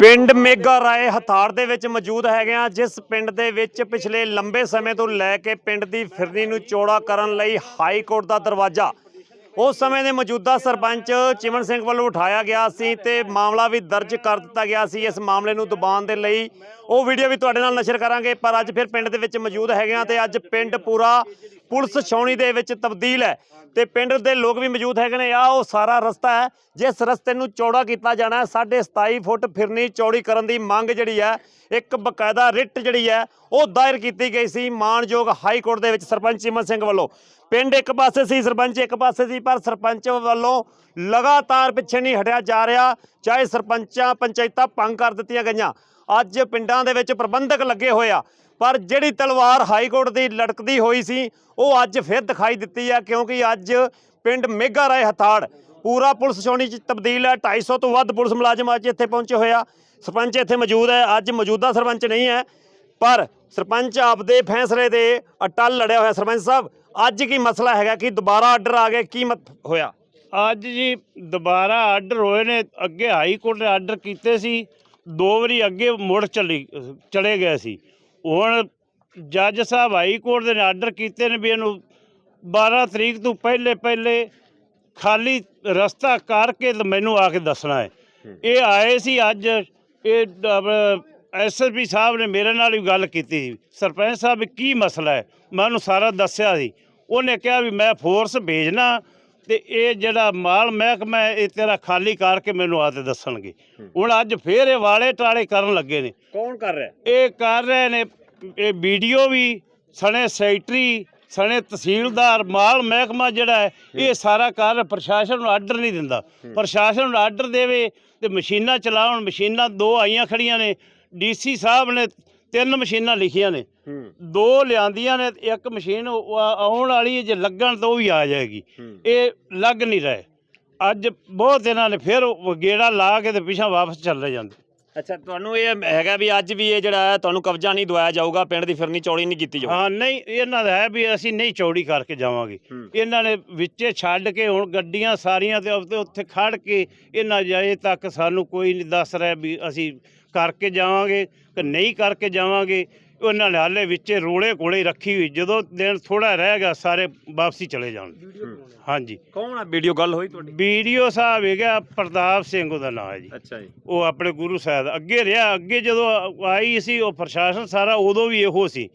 ਪਿੰਡ ਮੇਗਾ ਰਾਏ ਹਥਾੜ ਦੇ ਵਿੱਚ ਮੌਜੂਦ ਹੈਗੇ ਆ, ਜਿਸ ਪਿੰਡ ਦੇ ਵਿੱਚ ਪਿਛਲੇ ਲੰਬੇ ਸਮੇਂ ਤੋਂ ਲੈ ਕੇ ਪਿੰਡ ਦੀ ਫਿਰਨੀ ਨੂੰ ਚੌੜਾ ਕਰਨ ਲਈ ਹਾਈ ਕੋਰਟ ਦਾ ਦਰਵਾਜ਼ਾ। ਉਸ ਸਮੇਂ ਦੇ ਮੌਜੂਦਾ ਸਰਪੰਚ ਚਿਮਨ ਸਿੰਘ ਵੱਲੋਂ ਉਠਾਇਆ ਗਿਆ ਸੀ ਤੇ ਮਾਮਲਾ ਵੀ ਦਰਜ ਕਰ ਦਿੱਤਾ ਗਿਆ ਸੀ। ਇਸ ਮਾਮਲੇ ਨੂੰ ਦਬਾਉਣ ਦੇ ਲਈ ਉਹ ਵੀਡੀਓ ਵੀ ਤੁਹਾਡੇ ਨਾਲ ਨਸ਼ਰ ਕਰਾਂਗੇ, ਪਰ ਅੱਜ ਫਿਰ ਪਿੰਡ ਦੇ ਵਿੱਚ ਮੌਜੂਦ ਹੈਗੇ ਆ ਤੇ ਅੱਜ ਪਿੰਡ ਪੂਰਾ ਪੁਲਿਸ ਛਾਉਣੀ ਦੇ ਵਿੱਚ ਤਬਦੀਲ ਹੈ ਤੇ ਪਿੰਡ ਦੇ ਲੋਕ ਵੀ ਮੌਜੂਦ ਹੈਗੇ ਨੇ। ਆ ਉਹ ਸਾਰਾ ਰਸਤਾ ਹੈ, ਜਿਸ ਰਸਤੇ ਨੂੰ ਚੌੜਾ ਕੀਤਾ ਜਾਣਾ ਹੈ। 27.5 ਫੁੱਟ ਫਿਰਨੀ ਚੌੜੀ ਕਰਨ ਦੀ ਮੰਗ ਜਿਹੜੀ ਹੈ, ਇੱਕ ਬਕਾਇਦਾ ਰਿਟ ਜਿਹੜੀ ਹੈ, ਉਹ ਦਾਇਰ ਕੀਤੀ ਗਈ ਸੀ ਮਾਨਯੋਗ ਹਾਈ ਕੋਰਟ ਦੇ ਵਿੱਚ ਸਰਪੰਚ ਚਿਮਨ ਸਿੰਘ ਵੱਲੋਂ। ਪਿੰਡ ਇੱਕ ਪਾਸੇ ਸੀ, ਸਰਪੰਚ ਇੱਕ ਪਾਸੇ ਸੀ, ਪਰ ਸਰਪੰਚ ਵੱਲੋਂ ਲਗਾਤਾਰ ਪਿੱਛੇ ਨਹੀਂ ਹਟਿਆ ਜਾ ਰਿਹਾ, ਚਾਹੇ ਸਰਪੰਚਾਂ ਪੰਚਾਇਤਾਂ ਭੰਗ ਕਰ ਦਿੱਤੀਆਂ ਗਈਆਂ। ਅੱਜ ਪਿੰਡਾਂ ਦੇ ਵਿੱਚ ਪ੍ਰਬੰਧਕ ਲੱਗੇ ਹੋਏ ਆ। ਪਰ ਜਿਹੜੀ ਤਲਵਾਰ ਹਾਈ ਕੋਰਟ ਦੀ ਲਟਕਦੀ ਹੋਈ ਸੀ, ਉਹ ਅੱਜ ਫਿਰ ਦਿਖਾਈ ਦਿੱਤੀ ਆ, ਕਿਉਂਕਿ ਅੱਜ ਪਿੰਡ ਮੇਗਾ ਰਾਏ ਹਥਾੜ, ਪੂਰਾ ਪੁਲਿਸ ਛਾਉਣੀ ਚ ਤਬਦੀਲ ਹੈ 250 ਤੋਂ ਵੱਧ ਪੁਲਿਸ ਮੁਲਾਜ਼ਮ ਅੱਜ ਇੱਥੇ ਪਹੁੰਚੇ ਹੋਇਆ ਸਰਪੰਚ ਇੱਥੇ ਮੌਜੂਦ ਹੈ, ਅੱਜ ਮੌਜੂਦਾ ਸਰਪੰਚ ਨਹੀਂ ਹੈ, ਪਰ ਸਰਪੰਚ ਆਪਦੇ ਫੈਸਲੇ 'ਤੇ ਅਟਲ ਲੜਿਆ ਹੋਇਆ ਸਰਪੰਚ ਸਾਹਿਬ, ਅੱਜ ਕੀ ਮਸਲਾ ਹੈਗਾ, ਕਿ ਦੁਬਾਰਾ ਆਰਡਰ ਆ ਗਿਆ ਕੀ ਮਤ ਹੋਇਆ? ਅੱਜ ਜੀ ਦੁਬਾਰਾ ਆਰਡਰ ਹੋਏ ਨੇ, ਅੱਗੇ ਹਾਈ ਕੋਰਟ ਨੇ ਆਰਡਰ ਕੀਤੇ ਸੀ ਦੋ ਵਾਰੀ ਅੱਗੇ ਮੁੜ ਚਲੀ ਚਲੇ ਗਏ ਸੀ। ਹੁਣ ਜੱਜ ਸਾਹਿਬ ਹਾਈ ਕੋਰਟ ਦੇ ਨੇ ਆਰਡਰ ਕੀਤੇ ਨੇ ਵੀ ਇਹਨੂੰ 12 ਤਰੀਕ ਤੋਂ ਪਹਿਲੇ ਪਹਿਲੇ ਖਾਲੀ ਰਸਤਾ ਕਰਕੇ ਮੈਨੂੰ ਆ ਕੇ ਦੱਸਣਾ ਹੈ। ਇਹ ਆਏ ਸੀ ਅੱਜ ਇਹ ਐਸਐਸਪੀ ਸਾਹਿਬ ਨੇ ਮੇਰੇ ਨਾਲ ਵੀ ਗੱਲ ਕੀਤੀ ਸੀ। ਸਰਪੰਚ ਸਾਹਿਬ ਕੀ ਮਸਲਾ ਹੈ? ਮੈਂ ਉਹਨੂੰ ਸਾਰਾ ਦੱਸਿਆ ਸੀ। ਉਹਨੇ ਕਿਹਾ ਵੀ ਮੈਂ ਫੋਰਸ ਭੇਜਣਾ ਤੇ ਇਹ ਜਿਹੜਾ ਮਾਲ ਮਹਿਕਮਾ ਹੈ, ਇਹ ਤੇਰਾ ਖਾਲੀ ਕਰਕੇ ਮੈਨੂੰ ਆ ਤੇ ਦੱਸਣਗੇ ਹੁਣ ਅੱਜ ਫੇਰ ਇਹ ਵਾਲੇ ਟਾਲੇ ਕਰਨ ਲੱਗੇ ਨੇ। ਕੌਣ ਕਰ ਰਿਹਾ? ਇਹ ਕਰ ਰਹੇ ਨੇ ਇਹ ਵੀਡੀਓ ਵੀ ਸਣੇ ਸੈਕਟਰੀ ਸਣੇ ਤਹਿਸੀਲਦਾਰ ਮਾਲ ਮਹਿਕਮਾ ਜਿਹੜਾ ਹੈ ਇਹ ਸਾਰਾ ਕਰ ਪ੍ਰਸ਼ਾਸਨ ਨੂੰ ਆਰਡਰ ਨਹੀਂ ਦਿੰਦਾ। ਪ੍ਰਸ਼ਾਸਨ ਨੂੰ ਆਰਡਰ ਦੇਵੇ ਤੇ ਮਸ਼ੀਨਾਂ ਚਲਾਉਣ ਮਸ਼ੀਨਾਂ ਦੋ ਆਈਆਂ ਖੜੀਆਂ ਨੇ। ਡੀਸੀ ਸਾਹਿਬ ਨੇ ਤਿੰਨ ਮਸ਼ੀਨਾਂ ਲਿਖੀਆਂ ਨੇ। ਦੋ ਲਿਆਂਦੀਆਂ ਨੇ ਇੱਕ ਮਸ਼ੀਨ ਆਉਣ ਵਾਲੀ ਜੇ ਲੱਗਣ ਤਾਂ ਉਹ ਵੀ ਆ ਜਾਏਗੀ। ਇਹ ਲੱਗ ਨਹੀਂ ਰਹੇ। ਅੱਜ ਬਹੁਤ ਇਹਨਾਂ ਨੇ ਫਿਰ ਗੇੜਾ ਲਾ ਕੇ ਤੇ ਪਿਛਾ ਵਾਪਸ ਚੱਲੇ ਜਾਂਦੇ। ਅੱਛਾ ਤੁਹਾਨੂੰ ਇਹ ਹੈਗਾ ਵੀ ਅੱਜ ਵੀ ਇਹ ਜਿਹੜਾ ਹੈ ਤੁਹਾਨੂੰ ਕਬਜ਼ਾ ਨਹੀਂ ਦਵਾਇਆ ਜਾਊਗਾ ਪਿੰਡ ਦੀ ਫਿਰਨੀ ਚੌੜੀ ਨਹੀਂ ਕੀਤੀ ਜਾਊਗੀ। ਹਾਂ ਨਹੀਂ ਇਹਨਾਂ ਦਾ ਹੈ ਵੀ ਅਸੀਂ ਨਹੀਂ ਚੌੜੀ ਕਰਕੇ ਜਾਵਾਂਗੇ। ਇਹਨਾਂ ਨੇ ਵਿੱਚੇ ਛੱਡ ਕੇ ਹੁਣ ਗੱਡੀਆਂ ਸਾਰੀਆਂ ਤੇ ਉੱਥੇ ਖੜ ਕੇ ਇਹਨਾਂ ਜਾਏ ਤੱਕ ਸਾਨੂੰ ਕੋਈ ਨਹੀਂ ਦੱਸ ਰਿਹਾ ਵੀ ਅਸੀਂ ਕਰਕੇ ਜਾਵਾਂਗੇ ਕਿ ਨਹੀਂ ਕਰਕੇ ਜਾਵਾਂਗੇ ਉਹਨਾਂ ਨੇ ਹਾਲੇ ਵਿੱਚੇ ਰੋਲੇ ਕੋਲੇ ਰੱਖੀ ਹੋਈ ਜਦੋਂ ਦਿਨ ਥੋੜਾ ਰਹਿ ਗਿਆ ਸਾਰੇ ਵਾਪਸੀ ਚਲੇ ਜਾਣਗੇ ਹਾਂਜੀ। ਕੌਣ ਆ? ਵੀਡੀਓ ਗੱਲ ਹੋਈ ਤੁਹਾਡੀ? ਵੀਡੀਓ ਸਾਹਿਬ ਹੈਗਾ ਪ੍ਰਤਾਪ ਸਿੰਘ ਉਹਦਾ ਨਾਮ ਹੈ ਜੀ। ਅੱਛਾ ਜੀ। ਉਹ ਆਪਣੇ ਗੁਰੂ ਸਾਹਿਬ ਅੱਗੇ ਰਿਹਾ ਅੱਗੇ ਜਦੋਂ ਆਈ ਸੀ ਉਹ ਪ੍ਰਸ਼ਾਸਨ ਸਾਰਾ ਉਦੋਂ ਵੀ ਇਹੋ ਸੀ।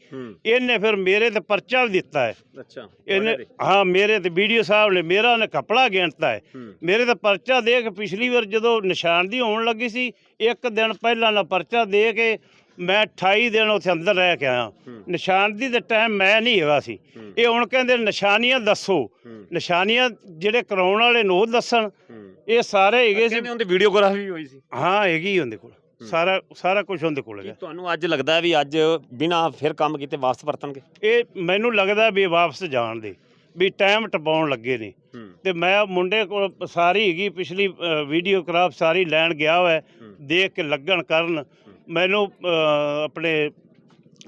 ਇਹਨੇ ਫਿਰ ਮੇਰੇ ਤੇ ਪਰਚਾ ਵੀ ਦਿੱਤਾ ਹੈ। ਅੱਛਾ ਇਹਨੇ ਹਾਂ ਮੇਰੇ ਤੇ ਵੀਡੀਓ ਸਾਹਿਬ ਨੇ ਮੇਰਾ ਨੇ ਕਪੜਾ ਗਿਣਤਾ ਹੈ। ਹੂੰ। ਮੇਰੇ ਤੇ ਪਰਚਾ ਦੇ ਕੇ ਪਿਛਲੀ ਵਾਰ ਜਦੋਂ ਨਿਸ਼ਾਨਦੀ ਹੋਣ ਲੱਗੀ ਸੀ ਇੱਕ ਦਿਨ ਪਹਿਲਾਂ ਨਾ ਪਰਚਾ ਦੇ ਕੇ ਮੈਂ 28 ਦਿਨ ਉੱਥੇ ਅੰਦਰ ਰਹਿ ਕੇ ਆਇਆ। ਹੂੰ। ਨਿਸ਼ਾਨਦੀ ਦੇ ਟਾਈਮ ਮੈਂ ਨਹੀਂ ਹੈਗਾ ਸੀ। ਹੂੰ। ਇਹ ਹੁਣ ਕਹਿੰਦੇ ਨਿਸ਼ਾਨੀਆਂ ਦੱਸੋ। ਹੂੰ। ਨਿਸ਼ਾਨੀਆਂ ਜਿਹੜੇ ਕਰਾਉਣ ਵਾਲੇ ਨੂੰ ਉਹ ਦੱਸਣ। ਹੂੰ। ਇਹ ਸਾਰੇ ਹੈਗੇ ਸੀ। ਉਹਦੀ ਵੀਡੀਓਗ੍ਰਾਫੀ ਹੋਈ ਸੀ। ਹਾਂ ਹੈਗੀ ਉਹਦੇ ਕੋਲ। ਸਾਰਾ ਸਾਰਾ ਕੁਝ ਉਹਦੇ ਕੋਲ ਹੈਗਾ। ਤੁਹਾਨੂੰ ਅੱਜ ਲੱਗਦਾ ਹੈ ਵੀ ਅੱਜ ਬਿਨਾ ਫਿਰ ਕੰਮ ਕੀਤੇ ਵਾਪਸ ਵਰਤਣਗੇ? ਇਹ ਮੈਨੂੰ ਲੱਗਦਾ ਵੀ ਵਾਪਸ ਜਾਣ ਦੇ। ਵੀ ਟਾਈਮ ਟਪਾਉਣ ਲੱਗੇ ਨੇ। ਹੂੰ। ਤੇ ਮੈਂ ਮੁੰਡੇ ਕੋਲ ਸਾਰੀ ਹੈਗੀ ਪਿਛਲੀ ਵੀਡੀਓ ਕਰਾਫ ਸਾਰੀ ਲੈਣ ਗਿਆ ਹੋਇਆ। ਹੂੰ। ਦੇਖ ਕੇ ਲੱਗਣ ਕਰਨ। ਮੈਨੂੰ ਆਪਣੇ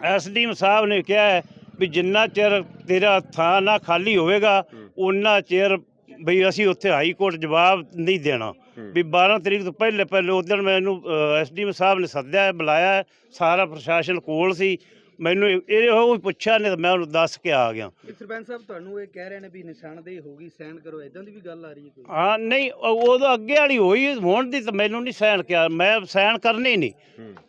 ਐਸਡੀਐਮ ਸਾਹਿਬ ਨੇ ਕਿਹਾ ਹੈ ਵੀ ਜਿੰਨਾ ਚਿਰ ਤੇਰਾ ਥਾਂ ਨਾ ਖਾਲੀ ਹੋਵੇਗਾ ਹੂੰ। ਉਹਨਾਂ ਚਿਰ ਵੀ ਅਸੀਂ ਉੱਥੇ ਹਾਈ ਕੋਰਟ ਜਵਾਬ ਨਹੀਂ ਦੇਣਾ। ਵੀ 12 ਤਰੀਕ ਤੋਂ ਪਹਿਲੇ ਪਹਿਲੇ ਉਸ ਦਿਨ ਮੈਨੂੰ ਐਸਡੀਐਮ ਸਾਹਿਬ ਨੇ ਸੱਦਿਆ ਬੁਲਾਇਆ ਸਾਰਾ ਪ੍ਰਸ਼ਾਸਨ ਕੋਲ ਸੀ ਮੈਨੂੰ ਇਹ ਉਹ ਪੁੱਛਿਆ ਨੇ ਮੈਂ ਉਹਨੂੰ ਦੱਸ ਕੇ ਆ ਗਿਆ। ਸਰਪੰਚ ਸਾਹਿਬ ਤੁਹਾਨੂੰ ਇਹ ਕਹਿ ਰਹੇ ਨੇ ਵੀ ਨਿਸ਼ਾਨਦੇਹੀ ਹੋ ਗਈ ਸਾਈਨ ਕਰੋ ਇਦਾਂ ਦੀ ਵੀ ਗੱਲ ਆ ਰਹੀ ਹੈ ਕੋਈ? ਹਾਂ ਨਹੀਂ ਉਹ- ਉਦੋਂ ਅੱਗੇ ਵਾਲੀ ਹੋਈ ਹੁਣ ਦੀ ਤਾਂ ਮੈਨੂੰ ਨਹੀਂ ਸਹਿਣ ਕਿਹਾ। ਮੈਂ ਸਹਿਣ ਕਰਨੀ ਨਹੀਂ।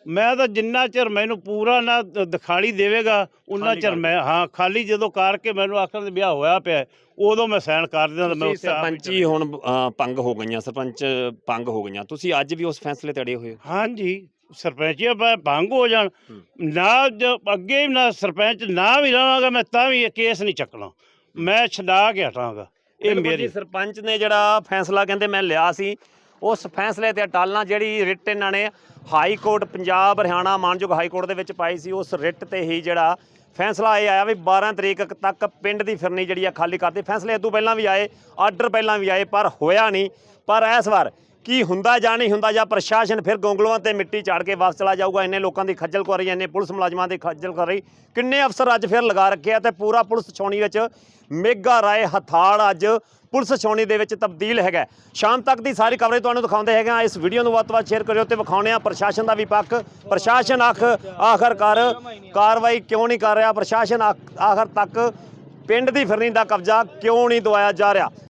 ਮੈਂ ਤਾਂ ਜਿੰਨਾ ਚਿਰ ਮੈਨੂੰ ਪੂਰਾ ਨਾ ਦ- ਦਿਖਾਲੀ ਦੇਵੇਗਾ ਉਹਨਾਂ ਖਾਲੀ ਚਿਰ ਮੈਂ ਹਾਂ ਖਾਲੀ ਜਦੋਂ ਕਰਕੇ ਮੈਨੂੰ ਆਖਣ ਦੇ ਵਿਆਹ ਹੋਇਆ ਪਿਆ ਹੈ, ਉਦੋਂ ਮੈਂ ਸਹਿਣ ਕਰ ਦਿੰਦਾ ਤਾਂ ਮੈਂ ਤੁਸੀਂ ਉੱਥੇ ਆਪ ਹੀ ਸਰਪੰਚੀ ਹੁਣ ਅ, ਭੰਗ ਹੋ ਗਈਆਂ ਸਰਪੰਚ ਭੰਗ ਹੋ ਗਈਆਂ। ਤੁਸੀਂ ਅੱਜ ਵੀ ਉਸ ਫੈਸਲੇ ਤੇ ਅੜੇ ਹੋਏ ਹੋ? ਹਾਂਜੀ। ਸਰਪੰਚੀਆਂ ਭ- ਭੰਗ ਹੋ ਜਾਣ। ਨਾ ਜ- ਅੱਗੇ ਵੀ ਨਾ ਸਰਪੰਚ ਨਾ ਵੀ ਰਵਾਂਗਾ ਮੈਂ ਤਾਂ ਵੀ ਇਹ ਕੇਸ ਨਹੀਂ ਚੱਕਣਾ। ਮੈਂ ਛਡਾ ਕੇ ਹਟਾਂਗਾ। ਇਹ ਬਿਲਕੁਲ ਮੇਰੀ ਸਰਪੰਚ ਨੇ ਜਿਹੜਾ ਫੈਸਲਾ ਕਹਿੰਦੇ ਮੈਂ ਲਿਆ ਸੀ ਉਸ ਫੈਸਲੇ ਤੇ ਅਟਾਲਣਾ ਜਿਹੜੀ ਰਿਟ ਇਹਨਾਂ ਨੇ ਹਾਈ ਕੋਰਟ ਪੰਜਾਬ ਹਰਿਆਣਾ ਮਾਨਯੋਗ ਹਾਈ ਕੋਰਟ ਦੇ ਵਿੱਚ ਪਾਈ ਸੀ ਉਸ ਰਿਟ ਤੇ ਹੀ ਜਿਹੜਾ ਫੈਸਲਾ ਇਹ ਆਇਆ ਵੀ 12 ਤਰੀਕ ਤੱਕ ਪਿੰਡ ਦੀ ਫਿਰਨੀ ਜਿਹੜੀ ਆ ਖਾਲੀ ਕਰਦੇ ਫੈਸਲੇ ਤੋਂ ਪਹਿਲਾਂ ਵੀ ਆਏ ਆਰਡਰ ਪਹਿਲਾਂ ਵੀ ਆਏ ਪਰ ਹੋਇਆ ਨਹੀਂ। ਪਰ ਇਸ ਵਾਰ ਕੀ ਹੁੰਦਾ ਜਾਂ ਨਹੀਂ ਹੁੰਦਾ ਜਾਂ ਪ੍ਰਸ਼ਾਸਨ ਫਿਰ ਗੋਂਗਲੂਆਂ ਤੇ ਮਿੱਟੀ ਝਾੜ ਕੇ ਵਾਪਸ ਚਲਾ ਜਾਊਗਾ? ਇੰਨੇ ਲੋਕਾਂ ਦੀ ਖੱਜਲ ਖੁਆਰੀ, ਇੰਨੇ ਪੁਲਿਸ ਮੁਲਾਜ਼ਮਾਂ ਦੀ ਖੱਜਲ ਖੁਆਰੀ। ਕਿੰਨੇ ਅਫਸਰ ਅੱਜ ਫਿਰ ਲਗਾ ਰੱਖੇ ਆ ਤੇ ਪੂਰਾ ਪੁਲਿਸ ਛਾਉਣੀ ਵਿੱਚ ਮੇਗਾ ਰਾਏ ਹਥਾੜ ਅੱਜ ਪੁਲਿਸ ਛਾਉਣੀ ਦੇ ਵਿੱਚ ਤਬਦੀਲ ਹੈਗਾ ਸ਼ਾਮ ਤੱਕ ਦੀ ਸਾਰੀ ਕਵਰੇਜ ਤੁਹਾਨੂੰ ਦਿਖਾਉਂਦੇ ਹੈਗੇ ਆ। ਇਸ ਵੀਡੀਓ ਨੂੰ ਵੱਧ ਤੋਂ ਵੱਧ ਸ਼ੇਅਰ ਕਰਿਓ ਤੇ ਵਿਖਾਉਣੇ ਆ ਪ੍ਰਸ਼ਾਸਨ ਦਾ ਵੀ ਪੱਖ। ਪ੍ਰਸ਼ਾਸਨ ਆਖ ਆਖਰਕਾਰ ਕਾਰਵਾਈ ਕਿਉਂ ਨਹੀਂ ਕਰ ਰਿਹਾ? ਪ੍ਰਸ਼ਾਸਨ ਆਖ- ਆਖਰ ਤੱਕ ਪਿੰਡ ਦੀ ਫਿਰਨੀ ਦਾ ਕਬਜ਼ਾ ਕਿਉਂ ਨਹੀਂ ਦਵਾਇਆ ਜਾ ਰਿਹਾ?